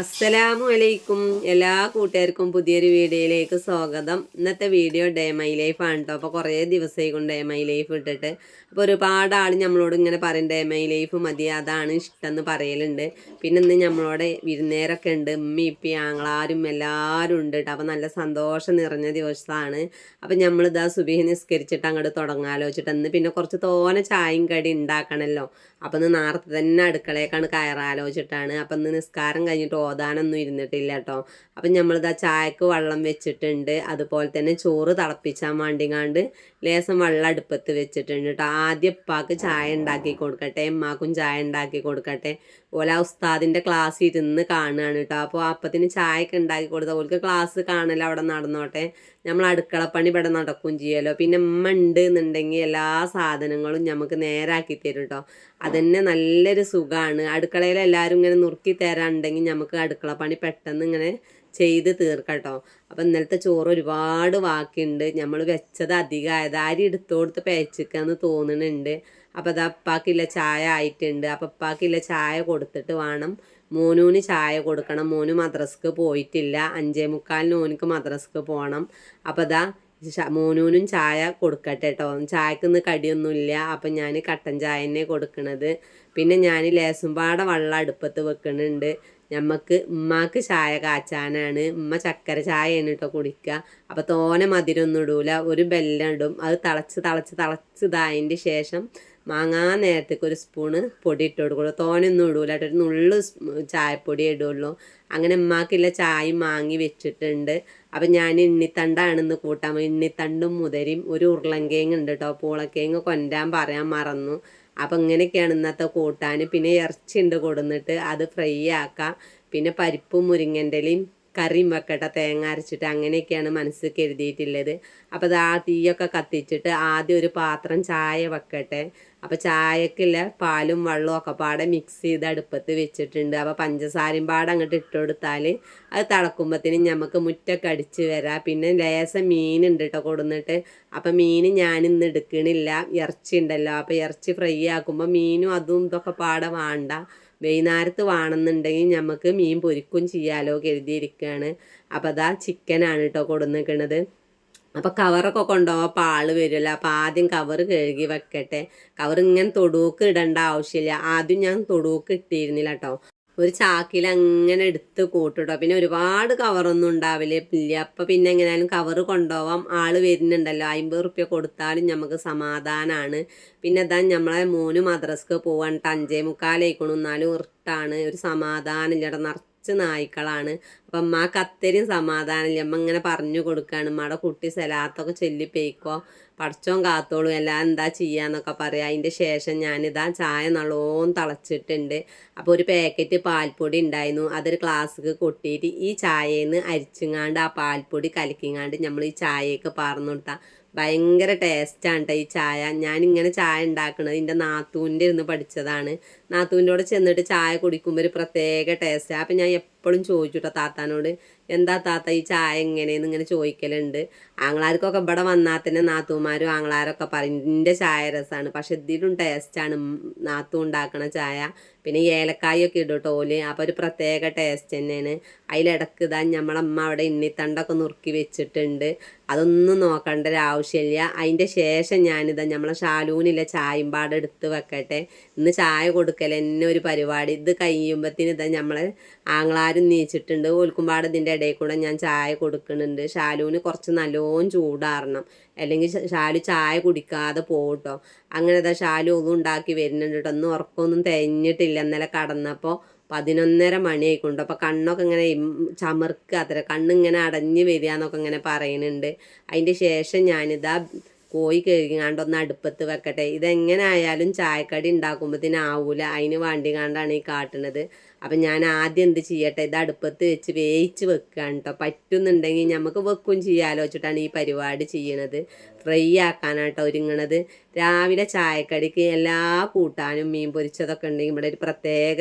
അസ്സലാമു അലൈക്കും എല്ലാ കൂട്ടുകാർക്കും പുതിയൊരു വീഡിയോയിലേക്ക് സ്വാഗതം. ഇന്നത്തെ വീഡിയോ ഡേ മൈ ലൈഫ് ആണ് കേട്ടോ അപ്പോൾ കുറേ ദിവസമായി കൊണ്ട് ഡേ മൈ ലൈഫ് ഇട്ടിട്ട്. അപ്പോൾ ഒരുപാട് ആൾ നമ്മളോട് ഇങ്ങനെ പറയും ഡേ മൈ ലൈഫ് മതി അതാണ് ഇഷ്ടം എന്ന് പറയലുണ്ട്. പിന്നെ ഇന്ന് നമ്മളോട് വിരുന്നേരൊക്കെ ഉണ്ട്. ഉമ്മി ഇപ്പി ആങ്ങളാരും എല്ലാവരും ഉണ്ട് കേട്ടോ അപ്പോൾ നല്ല സന്തോഷം നിറഞ്ഞ ദിവസമാണ്. അപ്പോൾ നമ്മളിതാ സുബിഹി നിസ്കരിച്ചിട്ട് അങ്ങോട്ട് തുടങ്ങാലോചിച്ചിട്ട്. ഇന്ന് പിന്നെ കുറച്ച് തോനെ ചായയും കടി ഉണ്ടാക്കണമല്ലോ അപ്പം ഇന്ന് നേരത്തെ തന്നെ അടുക്കളയേക്കാണ് കയറാലോചിച്ചിട്ടാണ്. അപ്പം ഇന്ന് നിസ്കാരം കഴിഞ്ഞിട്ട് ഓതാനൊന്നും ഇരുന്നിട്ടില്ല കേട്ടോ അപ്പം നമ്മളിതാ ചായക്ക് വെള്ളം വെച്ചിട്ടുണ്ട്. അതുപോലെ തന്നെ ചോറ് തിളപ്പിച്ചാൻ വേണ്ടിങ്ങാണ്ട് ലേസം വെള്ളം അടുപ്പത്ത് വെച്ചിട്ടുണ്ട് കേട്ടോ ആദ്യം ഉപ്പാക്ക് ചായ ഉണ്ടാക്കി കൊടുക്കട്ടെ ഉമ്മാക്കും ചായ ഉണ്ടാക്കി കൊടുക്കട്ടെ. ഓല ഉസ്താദിന്റെ ക്ലാസ് ഇരുന്ന് കാണുകയാണ് കേട്ടോ അപ്പോൾ അപ്പത്തിന് ചായയൊക്കെ ഉണ്ടാക്കി കൊടുത്താൽ ഓൾക്ക് ക്ലാസ് കാണൽ അവിടെ നടന്നോട്ടെ. നമ്മൾ അടുക്കളപ്പണി ഇവിടെ നടക്കുകയും ചെയ്യുമല്ലോ പിന്നെ ഉമ്മ ഉണ്ട് എന്നുണ്ടെങ്കിൽ എല്ലാ സാധനങ്ങളും നമുക്ക് നേരാക്കി തരും കേട്ടോ അതന്നെ നല്ലൊരു സുഖമാണ് അടുക്കളയിൽ എല്ലാവരും ഇങ്ങനെ നുറുക്കി തരാനുണ്ടെങ്കിൽ നമുക്ക് അടുക്കളപ്പണി പെട്ടെന്ന് ഇങ്ങനെ ചെയ്ത് തീർക്കട്ടോ. അപ്പം ഇന്നലത്തെ ചോറ് ഒരുപാട് ബാക്കിയുണ്ട് നമ്മൾ വെച്ചത് അധികമായത് അരി എടുത്തോടുത്ത് പേച്ചിക്കാന്ന് തോന്നുന്നുണ്ട് അപ്പം അത് അപ്പാക്കില്ല ചായ ആയിട്ടുണ്ട്. അപ്പം അപ്പാക്കില്ല ചായ കൊടുത്തിട്ട് വേണം. മോനൂന് ചായ കൊടുക്കണം. മോന് മദ്രസ്ക്ക് പോയിട്ടില്ല. അഞ്ചേ മുക്കാലിന് മോനിക്ക് മദ്രസ്ക്ക് പോകണം അപ്പം അതാ മോനൂനും ചായ കൊടുക്കട്ടെ കേട്ടോ ചായക്ക് ഇന്ന് കടിയൊന്നുമില്ല അപ്പം ഞാൻ കട്ടൻ ചായ തന്നെ കൊടുക്കണത്. പിന്നെ ഞാൻ ലേസും പാടെ വെള്ളം അടുപ്പത്ത് വെക്കുന്നുണ്ട് ഞമ്മക്ക് ഉമ്മാക്ക് ചായ കാച്ചാനാണ്. ഉമ്മ ചക്കര ചായയാണ് കേട്ടോ കുടിക്കുക അപ്പോൾ തോനെ മധുരമൊന്നും ഇടൂല. ഒരു ബെല്ലം ഇടും. അത് തിളച്ച് തിളച്ച് തിളച്ച് ഇതായതിന്റെ ശേഷം മാങ്ങാൻ നേരത്തേക്ക് ഒരു സ്പൂണ് പൊടി ഇട്ട് കൊടുക്കുള്ളൂ. തോനൊന്നും ഇടൂല കേട്ടോ ഒരു നുള്ളു ചായപ്പൊടി ഇടുള്ളൂ. അങ്ങനെ ഉമ്മാക്കില്ല ചായയും മാങ്ങി വെച്ചിട്ടുണ്ട്. അപ്പം ഞാൻ ഇണ്ണിത്തണ്ടാണെന്ന് കൂട്ടാൻ ഇണ്ണിത്തണ്ടും മുതരും ഒരു ഉരുളൻകിഴങ്ങ് ഉണ്ട് കേട്ടോ പൂളക്കേങ്ങ കൊണ്ടാൻ പറയാൻ മറന്നു. അപ്പം ഇങ്ങനെയൊക്കെയാണ് ഇന്നത്തെ കൂട്ടാൻ പിന്നെ ഇറച്ചി ഉണ്ട് കൊടുന്നിട്ട് അത് ഫ്രൈ ആക്കാം. പിന്നെ പരിപ്പും മുരിങ്ങന്റെലയും കറിയും വെക്കട്ടെ തേങ്ങ അരച്ചിട്ട് അങ്ങനെയൊക്കെയാണ് മനസ്സിൽ കരുതിയിട്ടുള്ളത് അപ്പോൾ അത് ആ തീയൊക്കെ കത്തിച്ചിട്ട് ആദ്യം ഒരു പാത്രം ചായ വെക്കട്ടെ. അപ്പോൾ ചായക്കില്ല പാലും വെള്ളവും ഒക്കെ പാടെ മിക്സ് ചെയ്ത് അടുപ്പത്ത് വെച്ചിട്ടുണ്ട്. അപ്പോൾ പഞ്ചസാരയും പാടെ അങ്ങോട്ട് ഇട്ട് കൊടുത്താൽ അത് തിളക്കുമ്പോഴത്തേനും നമുക്ക് മുറ്റൊക്കെ അടിച്ച് വരാം. പിന്നെ ലേശം മീനുണ്ട് കേട്ടോ കൊടുന്നിട്ട്. അപ്പോൾ മീൻ ഞാനിന്ന് എടുക്കണില്ല. ഇറച്ചി ഉണ്ടല്ലോ അപ്പോൾ ഇറച്ചി ഫ്രൈ ആക്കുമ്പോൾ മീനും അതും ഇതൊക്കെ പാടെ വേണ്ട. വൈകുന്നേരത്ത് വേണമെന്നുണ്ടെങ്കിൽ നമുക്ക് മീൻ പൊരിക്കും ചെയ്യാലോ കരുതിയിരിക്കുകയാണ് അപ്പോൾ അതാ ചിക്കനാണ് കേട്ടോ കൊടുന്നിരിക്കണത് അപ്പോൾ കവറൊക്കെ കൊണ്ടുപോകാൻ അപ്പോൾ ആൾ വരുമല്ലോ അപ്പോൾ ആദ്യം കവർ കഴുകി വെക്കട്ടെ. കവർ ഇങ്ങനെ തൊടുവൊക്കെ ഇടേണ്ട ആവശ്യമില്ല ആദ്യം ഞാൻ തൊടുവൊക്കെ ഇട്ടിരുന്നില്ല കേട്ടോ ഒരു ചാക്കിൽ അങ്ങനെ എടുത്ത് കൂട്ടിട്ടോ പിന്നെ ഒരുപാട് കവറൊന്നും ഉണ്ടാവില്ല ഇല്ല. അപ്പം പിന്നെ എങ്ങനെയാലും കവർ കൊണ്ടുപോവാം. ആൾ വരുന്നുണ്ടല്ലോ. അമ്പത് റുപ്യ കൊടുത്താലും നമുക്ക് സമാധാനമാണ് പിന്നെ ഇതാ നമ്മളെ മൂന്ന് മദ്രസ്ക്ക് പോവാൻ അഞ്ചേ മുക്കാലേക്കണം എന്നാലും ഇറിട്ടാണ് ഒരു സമാധാനം ഇല്ലട നിറച്ച് നായ്ക്കളാണ്. അപ്പം അമ്മയ്ക്ക് അത്രയും സമാധാനമില്ല അമ്മ ഇങ്ങനെ പറഞ്ഞു കൊടുക്കുകയാണ് അമ്മയുടെ കുട്ടി സലാത്തൊക്കെ ചൊല്ലിപ്പേക്കോ പഠിച്ചോൻ കാത്തോളും. എല്ലാം എന്താ ചെയ്യാന്നൊക്കെ പറയാം. അതിന്റെ ശേഷം ഞാനിതാ ചായ നല്ലോണം തിളച്ചിട്ടുണ്ട്. അപ്പോൾ ഒരു പാക്കറ്റ് പാൽപ്പൊടി ഉണ്ടായിരുന്നു അതൊരു ക്ലാസ്സിക്ക് കൊട്ടിയിട്ട് ഈ ചായയിൽ നിന്ന് അരിച്ചിങ്ങാണ്ട് ആ പാൽപ്പൊടി കലക്കിങ്ങാണ്ട് നമ്മൾ ഈ ചായയൊക്കെ പാർന്നു കൊടുത്താൽ ഭയങ്കര ടേസ്റ്റാണ് കേട്ടോ ഈ ചായ. ഞാനിങ്ങനെ ചായ ഉണ്ടാക്കുന്നത് എന്റെ നാത്തൂന്റെ ഇരുന്ന് പഠിച്ചതാണ്. നാത്തൂന്റെ കൂടെ ചെന്നിട്ട് ചായ കുടിക്കുമ്പോൾ ഒരു പ്രത്യേക ടേസ്റ്റാണ് അപ്പം ഞാൻ എപ്പോഴും ചോദിച്ചു കേട്ടോ താത്താനോട് എന്താ താത്ത ഈ ചായ എങ്ങനെയെന്ന് ഇങ്ങനെ ചോദിക്കലുണ്ട്? ആങ്ങളാർക്കൊക്കെ ഇവിടെ വന്നാൽ തന്നെ നാത്തുമാരും ആങ്ങളാരൊക്കെ പറയും എന്റെ ചായ രസമാണ് പക്ഷെ ഇതിലും ടേസ്റ്റാണ് നാത്തു ഉണ്ടാക്കണ ചായ പിന്നെ ഏലക്കായൊക്കെ ഇടും ടോൽ അപ്പോൾ ഒരു പ്രത്യേക ടേസ്റ്റ് തന്നെയാണ്. അതിലിടക്ക് ഇതാ നമ്മളമ്മ അവിടെ ഇണ്ണിത്തണ്ടൊക്കെ നുറുക്കി വെച്ചിട്ടുണ്ട്. അതൊന്നും നോക്കേണ്ട ഒരു ആവശ്യമില്ല. അതിന്റെ ശേഷം ഞാനിതാ നമ്മളെ ഷാലൂനില്ല ചായയും പാടെടുത്ത് വെക്കട്ടെ. ഇന്ന് ചായ കൊടുക്കൽ എന്നെ ഒരു പരിപാടി. ഇത് കഴിയുമ്പോഴത്തേന് ഇതാ നമ്മളെ ആങ്ങളാരും നീച്ചിട്ടുണ്ട്. ഓൽക്കുമ്പാട് ഇതിന്റെ ഇടയിൽ കൂടെ ഞാൻ ചായ കൊടുക്കുന്നുണ്ട്. ഷാലുവിന് കുറച്ച് നല്ലോണം ചൂടാറണം. അല്ലെങ്കിൽ ഷാലു ചായ കുടിക്കാതെ പോകട്ടോ അങ്ങനെ അതാ ഷാലു ഒന്നും ഉണ്ടാക്കി വരുന്നുണ്ട് കേട്ടോ ഒന്നും ഉറക്കമൊന്നും തികഞ്ഞിട്ടില്ല ഇന്നലെ കടന്നപ്പോൾ പതിനൊന്നര മണിയായിക്കൊണ്ട്. അപ്പോൾ കണ്ണൊക്കെ ഇങ്ങനെ ചമർക്കുക കണ്ണിങ്ങനെ അടഞ്ഞ് വരിക എന്നൊക്കെ ഇങ്ങനെ പറയുന്നുണ്ട്. അതിന്റെ ശേഷം ഞാനിതാ കോഴി കഴുകിങ്ങാണ്ട് ഒന്ന് അടുപ്പത്ത് വെക്കട്ടെ. ഇതെങ്ങനെ ആയാലും ചായക്കടി ഉണ്ടാക്കുമ്പോഴത്തേനാവൂല അതിന് വേണ്ടിങ്ങാണ്ടാണ് ഈ കാട്ടണത്. അപ്പം ഞാൻ ആദ്യം എന്ത് ചെയ്യട്ടെ? ഇത് അടുപ്പത്ത് വെച്ച് വേവിച്ച് വെക്കുകയാണ് കേട്ടോ പറ്റുന്നുണ്ടെങ്കിൽ നമുക്ക് വെക്കും ചെയ്യാലോച്ചിട്ടാണ് ഈ പരിപാടി ചെയ്യണത്. ഫ്രൈ ആക്കാനാട്ടോ ഒരുങ്ങണത്. രാവിലെ ചായക്കടിക്ക് എല്ലാ കൂട്ടാനും മീൻ പൊരിച്ചതൊക്കെ ഉണ്ടെങ്കിൽ ഇവിടെ ഒരു പ്രത്യേക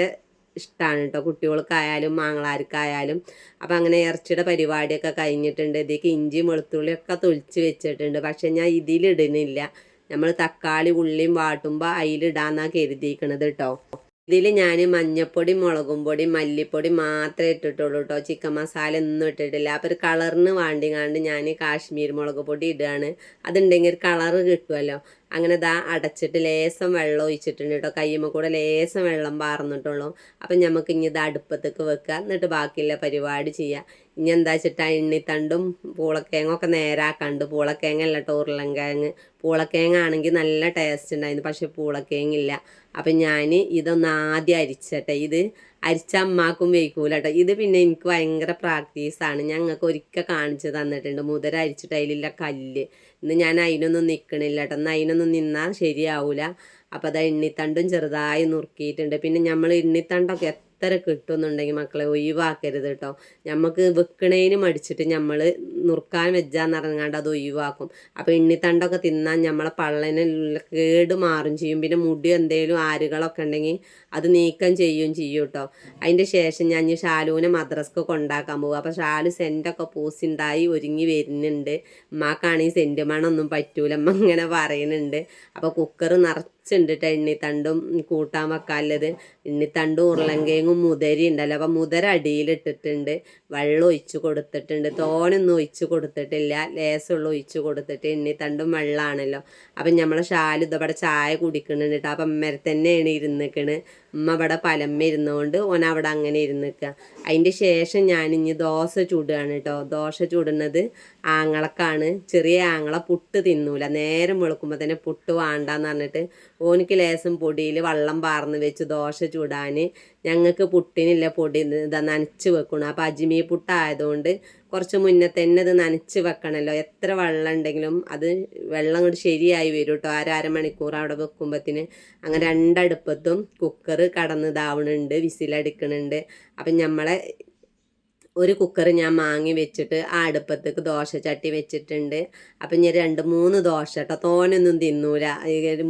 ഇഷ്ടമാണ് കേട്ടോ കുട്ടികൾക്കായാലും മാങ്ങളാർക്കായാലും അപ്പം അങ്ങനെ ഇറച്ചിയുടെ പരിപാടിയൊക്കെ കഴിഞ്ഞിട്ടുണ്ട്. ഇതിലേക്ക് ഇഞ്ചി വെളുത്തുള്ളിയൊക്കെ തൊലിച്ച് വെച്ചിട്ടുണ്ട്. പക്ഷെ ഞാൻ ഇതിലിടുന്നില്ല. നമ്മൾ തക്കാളി ഉള്ളിയും വാട്ടുമ്പോൾ അതിലിടാന്നാണ് കരുതിയിരിക്കണത് കേട്ടോ ഇതിൽ ഞാൻ മഞ്ഞപ്പൊടി മുളകും പൊടി മല്ലിപ്പൊടി മാത്രമേ ഇട്ടിട്ടുള്ളൂ കേട്ടോ ചിക്കൻ മസാല ഒന്നും ഇട്ടിട്ടില്ല. അപ്പോൾ ഒരു കളറിന് വാണ്ടിങ്ങാണ്ട് ഞാൻ കാശ്മീർ മുളക് പൊടി ഇടുകയാണ് അതുണ്ടെങ്കിൽ ഒരു കളറ് കിട്ടുമല്ലോ അങ്ങനെ ദാ അടച്ചിട്ട് ലേസം വെള്ളം ഒഴിച്ചിട്ടുണ്ട് കേട്ടോ കയ്യുമ്മ കൂടെ ലേസം വെള്ളം പാർന്നിട്ടുള്ളൂ അപ്പം നമുക്ക് ഇനി ഇത് അടുപ്പത്തേക്ക് വെക്കുക എന്നിട്ട് ബാക്കിയുള്ള പരിപാടി ചെയ്യാം. ഇനി എന്താ വെച്ചിട്ടാ എണ്ണിത്തണ്ടും പൂളക്കിഴങ്ങൊക്കെ നേരാക്കാണ്ട്. പൂളക്കേങ്ങല്ല കേട്ടോ ഉരുളൻകിഴങ്ങ്. പൂളക്കേങ്ങ ആണെങ്കിൽ നല്ല ടേസ്റ്റ് ഉണ്ടായിരുന്നു പക്ഷെ പൂളക്കേങ്ങില്ല അപ്പം ഞാൻ ഇതൊന്ന് ആദ്യം അരിച്ചട്ടെ. ഇത് അരിച്ച അമ്മാക്കും വയ്ക്കൂല കേട്ടോ. ഇത് പിന്നെ എനിക്ക് ഭയങ്കര പ്രാക്ടീസാണ്. ഞങ്ങൾക്ക് ഒരിക്കൽ കാണിച്ചു തന്നിട്ടുണ്ട്. മുതര അരിച്ചിട്ട് അതിലില്ല കല്ല്. ഇന്ന് ഞാൻ അതിനൊന്നും നിൽക്കണില്ല കേട്ടോ. എന്നാൽ അതിനൊന്നും നിന്നാൽ ശരിയാവില്ല അപ്പോൾ അത് എണ്ണിത്തണ്ടും ചെറുതായി നുറുക്കിയിട്ടുണ്ട്. പിന്നെ നമ്മൾ എണ്ണിത്തണ്ടൊക്കെ എത്ര കിട്ടുന്നുണ്ടെങ്കിൽ മക്കളെ ഒഴിവാക്കരുത് കേട്ടോ. നമുക്ക് വെക്കണേന് മടിച്ചിട്ട് നമ്മൾ നുറുക്കാൻ വെച്ചാന്ന് പറഞ്ഞാണ്ട് അത് ഒഴിവാക്കും. അപ്പോൾ എണ്ണിത്തണ്ടൊക്കെ തിന്നാൻ നമ്മളെ പള്ളനുള്ള കേട് മാറും ചെയ്യും. പിന്നെ മുടി എന്തെങ്കിലും ആരുകളൊക്കെ ഉണ്ടെങ്കിൽ അത് നീക്കം ചെയ്യും ചെയ്യും കേട്ടോ. അതിന്റെ ശേഷം ഞാൻ ഷാലുവിനെ മദ്രസ്ക്ക് കൊണ്ടാക്കാൻ പോകും അപ്പോൾ ഷാലു സെന്റൊക്കെ പൂസിണ്ടായി ഒരുങ്ങി വരുന്നുണ്ട്. ഉമ്മാക്കാണെങ്കിൽ സെന്റ് മണൊന്നും പറ്റൂല. അമ്മ ഇങ്ങനെ പറയുന്നുണ്ട്. അപ്പോൾ കുക്കർ നിറച്ചുണ്ട് കേട്ടോ എണ്ണിത്തണ്ടും കൂട്ടാൻ വെക്കാനുള്ളത്. എണ്ണിത്തണ്ടും ഉരുളങ്കിഴങ്ങും മുതരി ഉണ്ടല്ലോ അപ്പം മുതര അടിയിലിട്ടിട്ടുണ്ട് വെള്ളം ഒഴിച്ച് കൊടുത്തിട്ടുണ്ട്. തോനൊന്നും ഒഴിച്ച് കൊടുത്തിട്ടില്ല. ലേസുള്ള ഒഴിച്ച് കൊടുത്തിട്ട്. എണ്ണി തണ്ടും വെള്ളമാണല്ലോ അപ്പം നമ്മളെ ഷാലിതവിടെ ചായ കുടിക്കുന്നുണ്ട് കേട്ടോ അപ്പം അമ്മരെ തന്നെയാണ് ഇരുന്നിക്കണ്. ഉമ്മ അവിടെ പലമ്മ ഇരുന്നുകൊണ്ട് ഓൻ അവിടെ അങ്ങനെ ഇരുന്നിക്കുക അതിന്റെ ശേഷം ഞാൻ ഇനി ദോശ ചൂടുകയാണ് കേട്ടോ ദോശ ചൂടുന്നത് ആങ്ങളക്കാണ്. ചെറിയ ആങ്ങള പുട്ട് തിന്നൂല. നേരം വെളുക്കുമ്പോൾ തന്നെ പുട്ട് വേണ്ടാന്ന് പറഞ്ഞിട്ട് ഓനിക്ക് ലേസം പൊടിയിൽ വെള്ളം പാർന്ന് വെച്ച് ദോശ ചൂടാൻ ഞങ്ങൾക്ക് പുട്ടിനില്ല പൊടി ഇതാ നനച്ച് വെക്കണം. അപ്പോൾ അജ്മീ പുട്ടായതുകൊണ്ട് കുറച്ച് മുന്നേ തന്നെ അത് നനച്ച് വെക്കണമല്ലോ എത്ര വെള്ളം ഉണ്ടെങ്കിലും അത് വെള്ളം കൊണ്ട് ശരിയായി വരും കേട്ടോ അര മണിക്കൂർ അവിടെ വെക്കുമ്പത്തിന്. അങ്ങനെ രണ്ടടുപ്പത്തും കുക്കർ കടന്ന് ഇതാവണുണ്ട് വിസിലടിക്കണുണ്ട് അപ്പം നമ്മളെ ഒരു കുക്കർ ഞാൻ മാങ്ങി വെച്ചിട്ട് ആ അടുപ്പത്തേക്ക് ദോശ ചട്ടി വെച്ചിട്ടുണ്ട്. അപ്പം ഞാൻ രണ്ട് മൂന്ന് ദോശ കേട്ടോ തോനൊന്നും തിന്നൂല.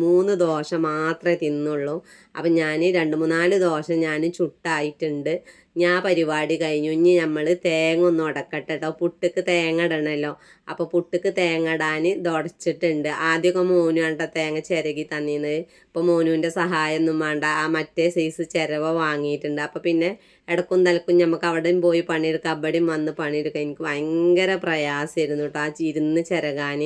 മൂന്ന് ദോശ മാത്രമേ തിന്നുള്ളൂ. അപ്പം ഞാൻ രണ്ട് മൂന്നാൽ ദോശ ഞാൻ ചുട്ടായിട്ടുണ്ട്. ഞാൻ പരിപാടി കഴിഞ്ഞു. ഇനി നമ്മൾ തേങ്ങ ഒന്ന് ഉടക്കട്ടെ കേട്ടോ പുട്ടുക്ക് തേങ്ങ ഇടണമല്ലോ അപ്പോൾ പുട്ടുക്ക് തേങ്ങ ഇടാൻ തുടച്ചിട്ടുണ്ട് ആദ്യമൊക്കെ മോനു കണ്ട തേങ്ങ ചിരകി തന്നിന്ന്. ഇപ്പോൾ മോനുവിന്റെ സഹായമൊന്നും വേണ്ട. ആ മറ്റേ സൈസ് ചിരവ വാങ്ങിയിട്ടുണ്ട്. അപ്പോൾ പിന്നെ ഇടക്കും തലക്കും നമുക്ക് അവിടെയും പോയി പണിയെടുക്കാം. അവിടെയും വന്ന് പണിയെടുക്കാം. എനിക്ക് ഭയങ്കര പ്രയാസമായിരുന്നു കേട്ടോ ആ ചിരുന്ന് ചിരകാൻ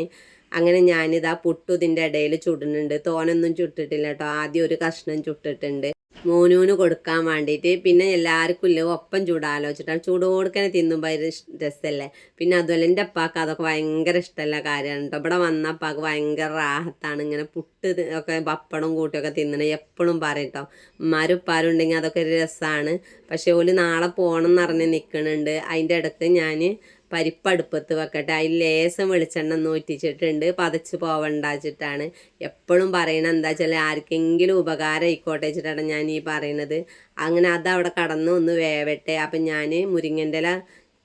അങ്ങനെ ഞാനിതാ പുട്ടു ഇതിന്റെ ഇടയിൽ ചുടുന്നുണ്ട്. തോനൊന്നും ചുട്ടിട്ടില്ല കേട്ടോ. ആദ്യം ഒരു കഷ്ണം ചുട്ടിട്ടുണ്ട്. മോനൂന് കൊടുക്കാൻ വേണ്ടിയിട്ട് പിന്നെ എല്ലാവർക്കും ഇല്ല ഒപ്പം ചൂടാലോചിച്ചിട്ടാണ്. ചൂട് കൊടുക്കാൻ തിന്നുമ്പോൾ ഒരു രസമല്ലേ പിന്നെ അതുപോലെ എന്റെ അപ്പാക്ക് അതൊക്കെ ഭയങ്കര ഇഷ്ടമുള്ള കാര്യമാണ് കേട്ടോ. ഇവിടെ വന്ന അപ്പാക്ക് ഭയങ്കര റാഹത്താണ്. ഇങ്ങനെ പുട്ട് ഒക്കെ പപ്പടം കൂട്ടിയൊക്കെ തിന്നണത് എപ്പോഴും പറയും കേട്ടോ. ഉമ്മാരും ഉണ്ടെങ്കിൽ അതൊക്കെ ഒരു രസമാണ്. പക്ഷേ ഓൽ നാളെ പോകണം എന്ന് പറഞ്ഞ് നിൽക്കുന്നുണ്ട് അതിന്റെ ഇടയ്ക്ക് ഞാൻ പരിപ്പ് അടുപ്പത്ത് വെക്കട്ടെ. അതിൽ ലേശം വെളിച്ചെണ്ണ ഒന്ന് ഒറ്റിച്ചിട്ടുണ്ട് പതച്ച് പോവണ്ടാച്ചിട്ടാണ്. എപ്പോഴും പറയണത് എന്താ വെച്ചാൽ ആർക്കെങ്കിലും ഉപകാരം ആയിക്കോട്ടെ വെച്ചിട്ടാണ് ഞാൻ ഈ പറയണത്. അങ്ങനെ അതവിടെ കടന്ന് ഒന്ന് വേവട്ടെ. അപ്പം ഞാൻ മുരിങ്ങന്റെ ഇല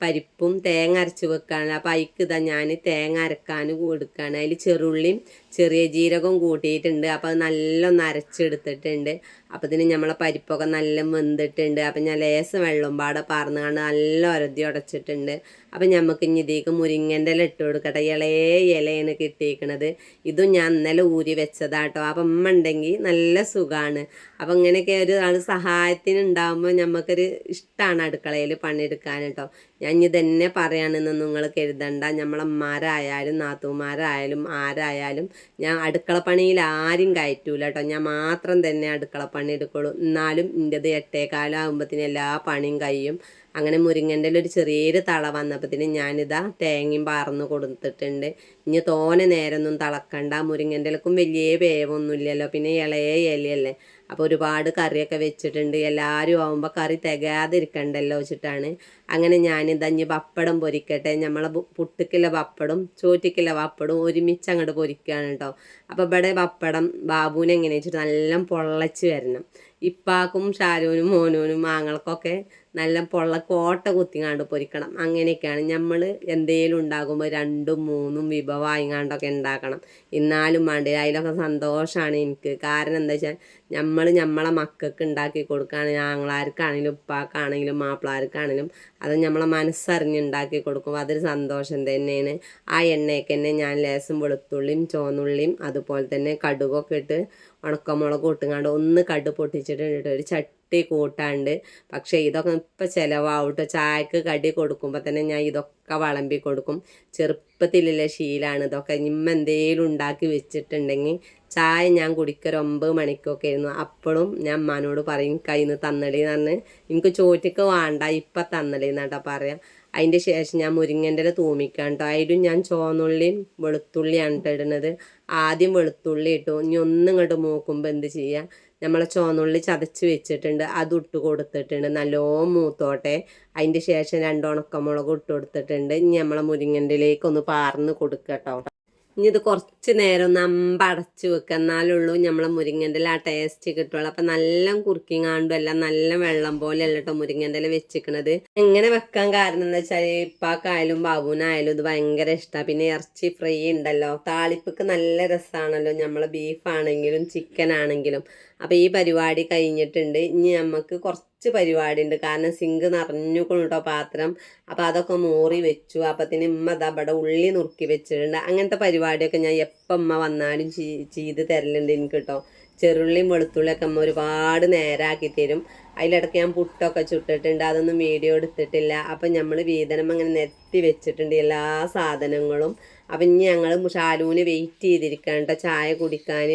പരിപ്പും തേങ്ങ അരച്ച് വെക്കാണ്. അപ്പം അതിക്ക് ഇതാ ഞാൻ തേങ്ങ അരക്കാൻ കൊടുക്കുകയാണ് അതിൽ ചെറുള്ളിയും ചെറിയ ജീരകവും കൂട്ടിയിട്ടുണ്ട്. അപ്പോൾ അത് നല്ലൊന്ന് അരച്ചെടുത്തിട്ടുണ്ട്. അപ്പോൾ ഇതിന് നമ്മളെ പരിപ്പൊക്കെ നല്ല വെന്തിട്ടുണ്ട്. അപ്പം ഞാൻ ലേസം വെള്ളം പാടെ പാർന്നുകൊണ്ട് നല്ല ഒരതി ഉടച്ചിട്ടുണ്ട്. അപ്പം നമുക്ക് ഇനി ഇതിലേക്ക് മുരിങ്ങന്റെ ഇല ഇട്ട് കൊടുക്കട്ടെ. ഇളയേ ഇലയാണ് കിട്ടിയിരിക്കണത്. ഇതും ഞാൻ ഇന്നലെ ഊരി വെച്ചതാട്ടോ. അപ്പം അമ്മ ഉണ്ടെങ്കിൽ നല്ല സുഖമാണ് അപ്പം ഇങ്ങനെയൊക്കെ ഒരു ആൾ സഹായത്തിന് ഉണ്ടാകുമ്പോൾ നമുക്കൊരു ഇഷ്ടമാണ് അടുക്കളയിൽ പണിയെടുക്കാൻ കേട്ടോ ഞാൻ ഇത് തന്നെ പറയാണെന്ന് നിങ്ങൾ കരുതണ്ട. നമ്മളമ്മമാരായാലും നാത്തൂമാരായാലും ആരായാലും ഞാൻ അടുക്കള പണിയിൽ ആരും കയറ്റൂല കേട്ടോ ഞാൻ മാത്രം തന്നെ അടുക്കള പണി എടുക്കുള്ളൂ എന്നാലും എന്റെത് എട്ടേകാലാകുമ്പോഴത്തേന് എല്ലാ പണിയും കഴിയും. അങ്ങനെ മുരിങ്ങന്റെ ഒരു ചെറിയൊരു തള വന്നപ്പത്തിന് ഞാനിതാ തേങ്ങയും പാർന്ന് കൊടുത്തിട്ടുണ്ട്. ഇനി തോനെ നേരമൊന്നും തിളക്കണ്ട. മുരിങ്ങന്റെ ഇലക്കും വലിയ വേവൊന്നുമില്ലല്ലോ. പിന്നെ ഇളയ ഇലയല്ലേ. അപ്പോൾ ഒരുപാട് കറിയൊക്കെ വെച്ചിട്ടുണ്ട്. എല്ലാവരും ആകുമ്പോൾ കറി തികയാതിരിക്കണ്ടല്ലോ വെച്ചിട്ടാണ്. അങ്ങനെ ഞാനിതാ ഇനി പപ്പടം പൊരിക്കട്ടെ. നമ്മളെ പുട്ടുക്കില്ല പപ്പടും ചോറ്റിക്കില്ല പപ്പടും ഒരുമിച്ച് അങ്ങോട്ട് പൊരിക്കുകയാണ് കേട്ടോ അപ്പോൾ ഇവിടെ പപ്പടം ബാബുവിനെ എങ്ങനെ വെച്ചിട്ട് നല്ല പൊള്ളച്ച് വരണം. ഇപ്പാക്കും ഷാരൂനും മോനൂനും മാങ്ങൾക്കൊക്കെ നല്ല പൊള്ള കോട്ട കുത്തിങ്ങാണ്ട് പൊരിക്കണം. അങ്ങനെയൊക്കെയാണ് നമ്മൾ എന്തെങ്കിലും ഉണ്ടാകുമ്പോൾ രണ്ടും മൂന്നും വിഭവമായിങ്ങാണ്ടൊക്കെ ഉണ്ടാക്കണം. എന്നാലും വേണ്ട അതിലൊക്കെ സന്തോഷമാണ് എനിക്ക്. കാരണം എന്താ വെച്ചാൽ നമ്മൾ നമ്മളെ മക്കൾക്ക് ഉണ്ടാക്കി കൊടുക്കുകയാണ് ഞങ്ങളാർക്കാണെങ്കിലും ഉപ്പാക്കാണെങ്കിലും മാപ്പിളാർക്കാണെങ്കിലും അത് നമ്മളെ മനസ്സറിഞ്ഞ് ഉണ്ടാക്കി കൊടുക്കും അതൊരു സന്തോഷം തന്നെയാണ്. ആ എണ്ണയൊക്കെ തന്നെ ഞാൻ ലേസും വെളുത്തുള്ളിയും ചുവന്നുള്ളിയും അതുപോലെ തന്നെ കടുകൊക്കെ ഇട്ട് ഉണക്കമുളക് ഇട്ടുങ്ങാണ്ട് ഒന്ന് കടു പൊട്ടിച്ചിട്ട് ഒരു ചട്ടി കൂട്ടാണ്ട്. പക്ഷേ ഇതൊക്കെ ഇപ്പം ചിലവാവട്ടോ. ചായക്ക് കടി കൊടുക്കുമ്പോൾ തന്നെ ഞാൻ ഇതൊക്കെ വളമ്പി കൊടുക്കും. ചെറുപ്പത്തിലുള്ള ശീലമാണ് ഇതൊക്കെ. ഇമ്മ എന്തേലും ഉണ്ടാക്കി വെച്ചിട്ടുണ്ടെങ്കിൽ ചായ ഞാൻ കുടിക്കൊരു ഒമ്പത് മണിക്കൊക്കെ ആയിരുന്നു. അപ്പോഴും ഞാൻ അമ്മാനോട് പറയും കയ്യിൽ നിന്ന് തന്നടി എന്ന് പറഞ്ഞ് എനിക്ക് ചോറ്റക്ക് വേണ്ട. ഇപ്പം തന്നടി എന്നാട്ടാ പറയാം. അതിന്റെ ശേഷം ഞാൻ മുരിങ്ങന്റെ ഇല തൂമിക്കാൻ കേട്ടോ അതിലും ഞാൻ ചുവന്നുള്ളിയും വെളുത്തുള്ളിയാണ് ഇടുന്നത് ആദ്യം വെളുത്തുള്ളി ഇട്ടു. ഇനി ഒന്നും ഇങ്ങോട്ട് മൂക്കുമ്പോൾ എന്ത് ചെയ്യുക നമ്മളെ ചുവന്നുള്ളി ചതച്ച് വെച്ചിട്ടുണ്ട്. അത് ഇട്ട് കൊടുത്തിട്ടുണ്ട്. നല്ലോണം മൂത്തോട്ടെ. അതിന്റെ ശേഷം രണ്ട് ഉണക്കമുളക് ഇട്ട് കൊടുത്തിട്ടുണ്ട്. ഇനി നമ്മളെ മുരിങ്ങന്റെ ഒന്ന് പാർന്ന് കൊടുക്കുക കേട്ടോ. ഇനി ഇത് കുറച്ച് നേരം ഒന്ന് അമ്പടച്ച് വെക്കുക എന്നാലുള്ളൂ നമ്മളെ മുരിങ്ങന്റെ ആ ടേസ്റ്റ് കിട്ടുള്ളൂ. അപ്പം നല്ല കുറുക്കിങ്ങാണ്ടും എല്ലാം നല്ല വെള്ളം പോലെ അല്ല കേട്ടോ മുരിങ്ങന്റെ വെച്ചിക്കണത്. എങ്ങനെ വെക്കാൻ കാരണം എന്താ വെച്ചാൽ ഇപ്പാക്കായാലും ബാബുവിനായാലും ഇത് ഭയങ്കര ഇഷ്ടമാണ് പിന്നെ ഇറച്ചി ഫ്രൈ ഉണ്ടല്ലോ താളിപ്പക്ക് നല്ല രസമാണല്ലോ നമ്മളെ ബീഫാണെങ്കിലും ചിക്കൻ ആണെങ്കിലും. അപ്പോൾ ഈ പരിപാടി കഴിഞ്ഞിട്ടുണ്ട്. ഇനി നമുക്ക് കുറച്ച് പരിപാടി ഉണ്ട് കാരണം സിങ്ക് നിറഞ്ഞുക്കണം കേട്ടോ പാത്രം. അപ്പോൾ അതൊക്കെ മൂറി വെച്ചു. അപ്പത്തിന് ഉമ്മ അതാ ഇവിടെ ഉള്ളി നുറുക്കി വെച്ചിട്ടുണ്ട്. അങ്ങനത്തെ പരിപാടിയൊക്കെ ഞാൻ എപ്പം ഉമ്മ വന്നാലും ചെയ്- ചെയ്ത് തരലുണ്ട് എനിക്ക് കേട്ടോ. ചെറുള്ളിയും വെളുത്തുള്ളിയൊക്കെ അമ്മ ഒരുപാട് നേരാക്കി തരും. അതിലിടയ്ക്ക് ഞാൻ പുട്ടൊക്കെ ചുട്ടിട്ടുണ്ട് അതൊന്നും വീഡിയോ എടുത്തിട്ടില്ല. അപ്പം നമ്മൾ വീതനം അങ്ങനെ നിരത്തി വെച്ചിട്ടുണ്ട് എല്ലാ സാധനങ്ങളും. അപ്പം ഇനി ഞങ്ങൾ ഷാലൂന് വെയിറ്റ് ചെയ്തിരിക്കുകയാണ് കേട്ടോ ചായ കുടിക്കാൻ.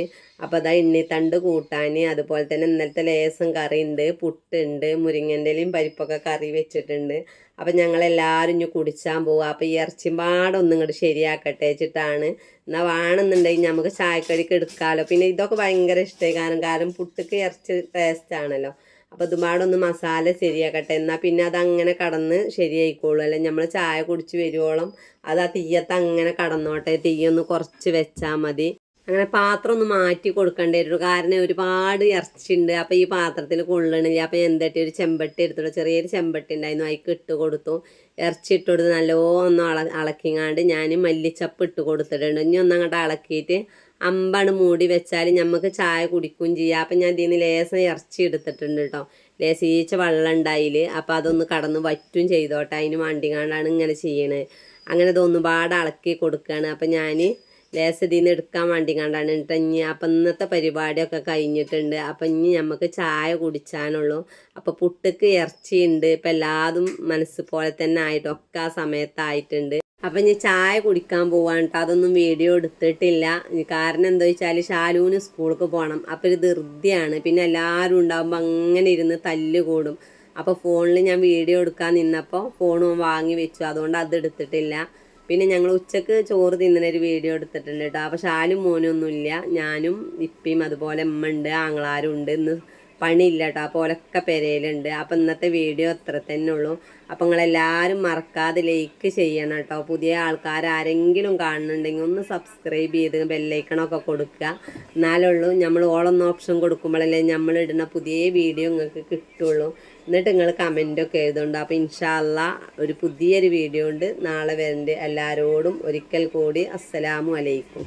അപ്പോൾ അതാ എണ്ണിത്തണ്ട് കൂട്ടാൻ അതുപോലെ തന്നെ ഇന്നലത്തെ ലേസം കറി ഉണ്ട് പുട്ടുണ്ട് മുരിങ്ങന്റെ ഇലയും പരിപ്പൊക്കെ കറി വെച്ചിട്ടുണ്ട്. അപ്പം ഞങ്ങളെല്ലാവരും ഇനി കുടിച്ചാൻ പോവുക അപ്പോൾ ഈ ഇറച്ചിമ്പാടൊന്നും ഇങ്ങോട്ട് ശരിയാക്കട്ടെ വെച്ചിട്ടാണ്. എന്നാൽ വേണമെന്നുണ്ടെങ്കിൽ നമുക്ക് ചായക്കടിക്ക് എടുക്കാമല്ലോ പിന്നെ ഇതൊക്കെ ഭയങ്കര ഇഷ്ടമായി കാരണം കാരണം പുട്ടുക്ക് ഇറച്ചി ടേസ്റ്റ് ആണല്ലോ. അപ്പോൾ ഇതുപാടൊന്ന് മസാല ശരിയാക്കട്ടെ. എന്നാൽ പിന്നെ അത് അങ്ങനെ കടന്ന് ശരിയായിക്കോളൂ. അല്ലെ നമ്മൾ ചായ കുടിച്ച് വരുവോളം അത് ആ തീയത്ത് അങ്ങനെ കടന്നോട്ടെ. തീയൊന്ന് കുറച്ച് വെച്ചാൽ മതി. അങ്ങനെ പാത്രം ഒന്ന് മാറ്റി കൊടുക്കേണ്ടി വരും. കാരണം ഒരുപാട് ഇറച്ചിണ്ട്. അപ്പം ഈ പാത്രത്തിൽ കൊള്ളണില്ല. അപ്പം എന്തട്ടി ഒരു ചെമ്പട്ടി എടുത്തിട്ട് ചെറിയൊരു ചെമ്പട്ടി ഉണ്ടായിരുന്നു. അതിക്ക് ഇട്ട് കൊടുത്തു. ഇറച്ചി ഇട്ട് കൊടുത്ത് നല്ലോണം അള അളക്കിങ്ങാണ്ട് ഞാൻ മല്ലിച്ചപ്പ് ഇട്ട് കൊടുത്തിട്ടുണ്ട്. ഇനി ഒന്നങ്ങോട്ട് ഇളക്കിയിട്ട് അമ്പാണ് മൂടി വെച്ചാൽ നമുക്ക് ചായ കുടിക്കുകയും ചെയ്യാം. അപ്പം ഞാൻ ഇതിൽ നിന്ന് ലേസം ഇറച്ചി എടുത്തിട്ടുണ്ട് കേട്ടോ ലേസം ഈച്ച വെള്ളം ഉണ്ടായിൽ. അപ്പം അതൊന്ന് കടന്ന് വറ്റും ചെയ്തോട്ടെ. അതിന് വണ്ടിങ്ങാണ്ടാണ് ഇങ്ങനെ ചെയ്യണേ. അങ്ങനെ ഇതൊന്നുപാട് അളക്കി കൊടുക്കുകയാണ് അപ്പം ഞാൻ ലേസം ഇതിൽ നിന്ന് എടുക്കാൻ വണ്ടി കണ്ടാണ് കേട്ടോ ഇനി അപ്പം ഇന്നത്തെ പരിപാടിയൊക്കെ കഴിഞ്ഞിട്ടുണ്ട്. അപ്പം ഇനി നമുക്ക് ചായ കുടിച്ചാനുള്ളൂ. അപ്പോൾ പുട്ടക്ക് ഇറച്ചിയുണ്ട്. ഇപ്പം എല്ലാതും മനസ്സ് പോലെ തന്നെ ആയിട്ടൊക്കെ ആ സമയത്തായിട്ടുണ്ട്. അപ്പം ഞാൻ ചായ കുടിക്കാൻ പോവാണ് കേട്ടോ അതൊന്നും വീഡിയോ എടുത്തിട്ടില്ല. കാരണം എന്താ വെച്ചാൽ ഷാലൂന് സ്കൂൾക്ക് പോകണം അപ്പോൾ ഒരു ധൃതിയാണ്. പിന്നെ എല്ലാവരും ഉണ്ടാകുമ്പോൾ അങ്ങനെ ഇരുന്ന് തല്ല് കൂടും. അപ്പോൾ ഫോണിൽ ഞാൻ വീഡിയോ എടുക്കാൻ നിന്നപ്പോൾ ഫോണും വാങ്ങി വെച്ചു. അതുകൊണ്ട് അത് എടുത്തിട്ടില്ല. പിന്നെ ഞങ്ങൾ ഉച്ചയ്ക്ക് ചോറ് തിന്നുന്ന ഒരു വീഡിയോ എടുത്തിട്ടുണ്ട് കേട്ടോ അപ്പോൾ ഷാലും മോനും ഒന്നുമില്ല. ഞാനും ഇപ്പിയും അതുപോലെ അമ്മ ഉണ്ട് ആങ്ങളാരും ഉണ്ട്. ഇന്ന് പണിയില്ല കേട്ടോ അപ്പോൾ ഓലൊക്കെ പെരയിലുണ്ട് അപ്പോൾ ഇന്നത്തെ വീഡിയോ അത്ര തന്നെ ഉള്ളൂ. അപ്പോൾ നിങ്ങളെല്ലാവരും മറക്കാതെ ലൈക്ക് ചെയ്യണം കേട്ടോ പുതിയ ആൾക്കാർ ആരെങ്കിലും കാണുന്നുണ്ടെങ്കിൽ ഒന്ന് സബ്സ്ക്രൈബ് ചെയ്ത് ബെല്ലൈക്കണൊക്കെ കൊടുക്കുക. എന്നാലുള്ളൂ നമ്മൾ ഓളൊന്ന് ഓപ്ഷൻ കൊടുക്കുമ്പോഴല്ലേ നമ്മൾ ഇടുന്ന പുതിയ വീഡിയോ നിങ്ങൾക്ക് കിട്ടുള്ളൂ. എന്നിട്ട് നിങ്ങൾ കമന്റൊക്കെ എഴുതുന്നുണ്ട് അപ്പോൾ ഇൻഷാല്ല ഒരു പുതിയൊരു വീഡിയോ ഉണ്ട്. നാളെ വരണ്ട്. എല്ലാവരോടും ഒരിക്കൽ കൂടി അസ്സലാമു അലൈക്കും.